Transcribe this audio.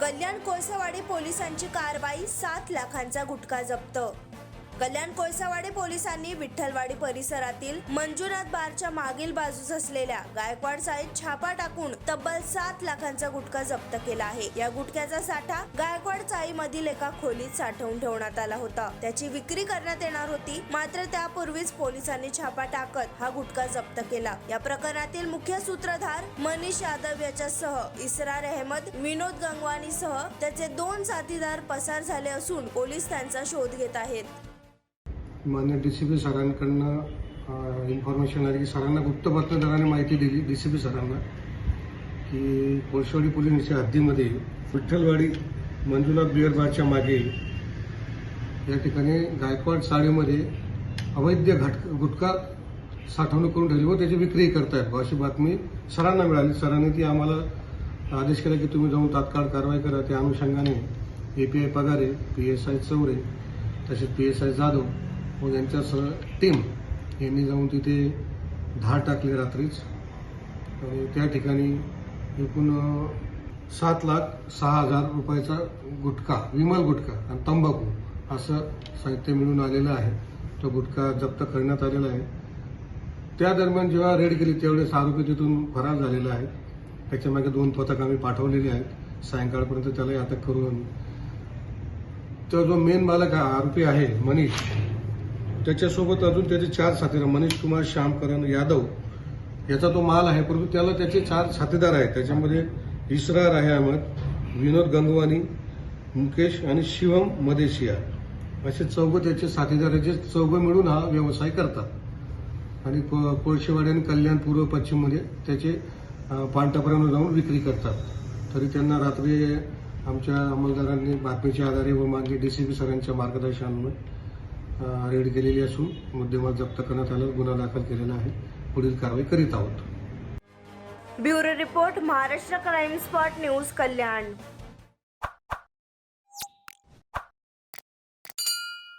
कल्याण कोळसवाडी पोलिसांची कारवाई सात लाखांचा गुटखा जप्त कल्याण कोळसावाडी पोलिसांनी विठ्ठलवाडी परिसरातील मंजुनाथ बारच्या मागील बाजूस असलेल्या गायकवाड चाळीत छापा टाकून तब्बल सात लाखांचा गुटखा जप्त केला आहे. या गुटख्याचा साठा गायकवाड चाळीमधील एका खोलीत साठवून ठेवण्यात आला होता. त्याची विक्री करण्यात येणार होती मात्र त्यापूर्वीच पोलिसांनी छापा टाकत हा गुटखा जप्त केला. या प्रकरणातील मुख्य सूत्रधार मनीष यादव याच्यासह इसरार अहमद विनोद गंगवानीसह त्याचे दोन साथीदार पसार झाले असून पोलीस त्यांचा शोध घेत आहेत. मान्य डी सी पी सरांकडनं इन्फॉर्मेशन आली की सरांना गुप्त बातमीदाराने माहिती दिली डी सी पी सरांना की कोळशवाडी पोलिसांच्या हद्दीमध्ये विठ्ठलवाडी मंजुनाथ बिअर बारच्या मागे या ठिकाणी गायकवाड साडीमध्ये अवैध घटक गुटखा साठवणूक करून ठेवली. व त्याची विक्री करतायत. अशी बातमी सरांना मिळाली. सरांनी ती आम्हाला आदेश केला की तुम्ही जाऊन तात्काळ कारवाई करा. त्या अनुषंगाने A P I Pagare P S I Chaure तसेच पी एस आय जाधव मग यांच्यासह टीम यांनी जाऊन तिथे धाड टाकले रात्रीच. आणि त्या ठिकाणी एकूण सात लाख सहा हजार रुपयाचा गुटखा विमल गुटखा आणि तंबाखू असं साहित्य मिळून आलेलं आहे. तो गुटखा जप्त करण्यात आलेला आहे. त्या दरम्यान जेव्हा रेड केली त्यावेळेस आरोपी तिथून फरार झालेला आहे त्याच्यामागे दोन पथक आम्ही पाठवलेली आहेत. सायंकाळपर्यंत त्यालाही अटक करू आम्ही तो जो मेन मालक आरोपी आहे मनीष त्याच्यासोबत अजून त्याचे चार साथीदार मनीष कुमार श्यामकरण यादव याचा तो माल आहे. परंतु त्याला त्याचे चार साथीदार आहेत. त्याच्यामध्ये इसरार आहे अहमद विनोद गंगवानी मुकेश आणि शिवम मदेशिया. असे चौघं त्याचे साथीदार आहेत, जे मिळून हा व्यवसाय करतात. आणि कोळशेवाडी आणि कल्याण पूर्व पश्चिममध्ये त्याचे अं, पानटापर्यंत जाऊन विक्री करतात. तरी त्यांना रात्री आमच्या अंमलदारांनी बातमीच्या आधारे व मागे डी सी पी सरांच्या मार्गदर्शनामुळे रेड केलेली असून मुद्देमाल जप्त करण्यात आला गुन्हा दाखल केलेला आहे. पुढील कारवाई करीत आहोत. Bureau report Maharashtra crime spot news Kalyan.